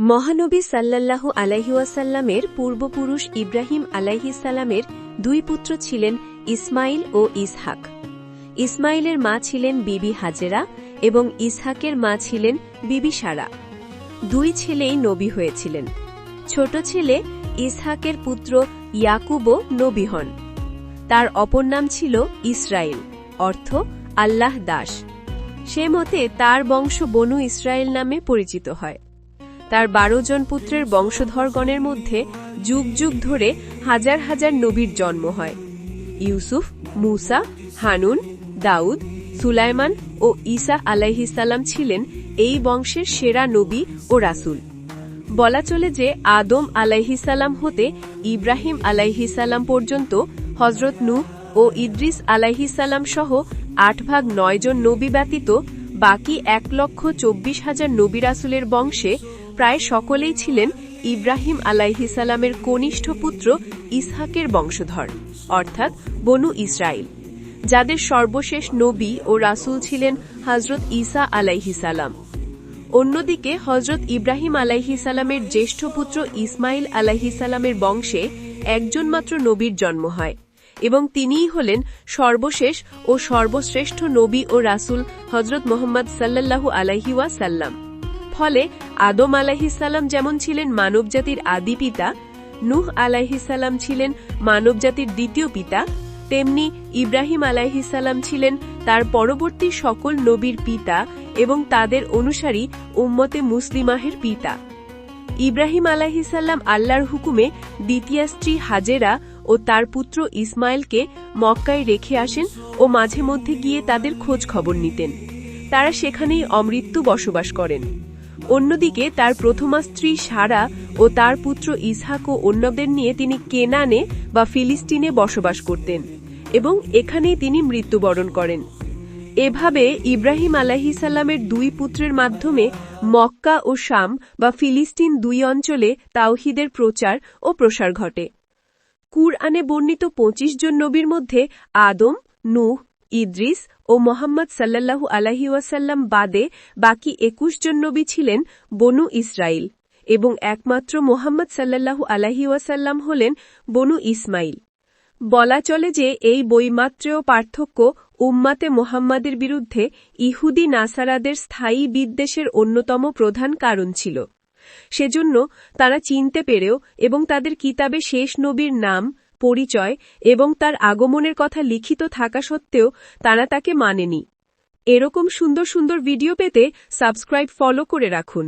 মহানবী সাল্লাল্লাহু আলাইহুয়াসাল্লামের পূর্বপুরুষ ইব্রাহিম আলাইহিসাল্লামের দুই পুত্র ছিলেন ইসমাইল ও ইসহাক। ইসমাইলের মা ছিলেন বিবি হাজেরা এবং ইসহাকের মা ছিলেন বিবি সারা। দুই ছেলেই নবী হয়েছিলেন। ছোট ছেলে ইসহাকের পুত্র ইয়াকুবও নবী হন। তার অপর নাম ছিল ইসরায়েল অর্থ আল্লাহ দাস। সে মতে তার বংশ বনু ইসরায়েল নামে পরিচিত হয়। তার বারো জন পুত্রের বংশধরগণের মধ্যে যুগ যুগ ধরে হাজার হাজার নবীর জন্ম হয়। ইউসুফ, মুসা, হানুন, দাউদ, সুলাইমান ও ঈসা আলাইহিসাল্লাম ছিলেন এই বংশের সেরা নবী ও রাসূল। বলা চলে যে আদম আলাইহিসাল্লাম হতে ইব্রাহিম আলাইহিসাল্লাম পর্যন্ত হজরত নূহ ও ইদ্রিস আলাইহিসাল্লাম সহ আট ভাগ নয় জন নবী ব্যতীত বাকি এক লক্ষ চব্বিশ হাজার নবী রাসুলের বংশে প্রায় সকলেই ছিলেন ইব্রাহিম আলাইহিসাল্লামের কনিষ্ঠ পুত্র ইসহাকের বংশধর, অর্থাৎ বনু ইসরায়েল যাদের সর্বশেষ নবী ও রাসূল ছিলেন হজরত ঈসা আলাইহিসাল্লাম অন্যদিকে হজরত ইব্রাহিম আলাইহিসাল্লামের জ্যেষ্ঠ পুত্র ইসমাইল আলাইহিসাল্লামের বংশে একজন মাত্র নবীর জন্ম হয়। এবং তিনিই হলেন সর্বশেষ ও সর্বশ্রেষ্ঠ নবী ও রাসূল হজরত মোহাম্মদ সাল্লাল্লাহু আলাইহি ওয়াসাল্লাম। ফলে আদম আলাইহিসাল্লাম যেমন ছিলেন মানবজাতির আদি পিতা, নূহ আলাইহিসাল্লাম ছিলেন মানবজাতির দ্বিতীয় পিতা, তেমনি ইব্রাহিম আলাইহিসাল্লাম ছিলেন তার পরবর্তী সকল নবীর পিতা এবং তাদের অনুসারী উম্মতে মুসলিমাহের পিতা। ইব্রাহিম আলাহিসাল্লাম আল্লাহর হুকুমে দ্বিতীয় স্ত্রী হাজেরা ও তার পুত্র ইসমাইলকে মক্কায় রেখে আসেন ও মাঝে মধ্যে গিয়ে তাদের খোঁজ খবর নিতেন। তারা সেখানেই অমৃত্যু বসবাস করেন। অন্যদিকে তার প্রথমা স্ত্রী সারা ও তার পুত্র ইসহাক ও অন্যদের নিয়ে তিনি কেনানে বা ফিলিস্তিনে বসবাস করতেন এবং এখানেই তিনি মৃত্যুবরণ করেন। এভাবে ইব্রাহিম আলাহিসাল্লামের দুই পুত্রের মাধ্যমে মক্কা ও শাম বা ফিলিস্তিন দুই অঞ্চলে তাওহিদের প্রচার ও প্রসার ঘটে। কুরআনে বর্ণিত পঁচিশ জন নবীর মধ্যে আদম, নূহ, ইদ্রিস ও মোহাম্মদ সাল্লাল্লাহু আলাহি ওয়াসাল্লাম বাদে বাকি একুশ জন নবী ছিলেন বনু ইসরাইল এবং একমাত্র মোহাম্মদ সাল্লাল্লাহু আলাহি ওয়াসাল্লাম হলেন বনু ইসমাইল। বলা চলে যে এই বৈমাত্রেয় পার্থক্য উম্মাতে মোহাম্মাদের বিরুদ্ধে ইহুদি নাসারাদের স্থায়ী বিদ্বেষের অন্যতম প্রধান কারণ ছিল। সেজন্য তারা চিনতে পেরেও এবং তাদের কিতাবে শেষ নবীর নাম, পরিচয় এবং তার আগমনের কথা লিখিত থাকা সত্ত্বেও তারা তাকে মানেনি। এরকম সুন্দর সুন্দর ভিডিও পেতে সাবস্ক্রাইব ফলো করে রাখুন।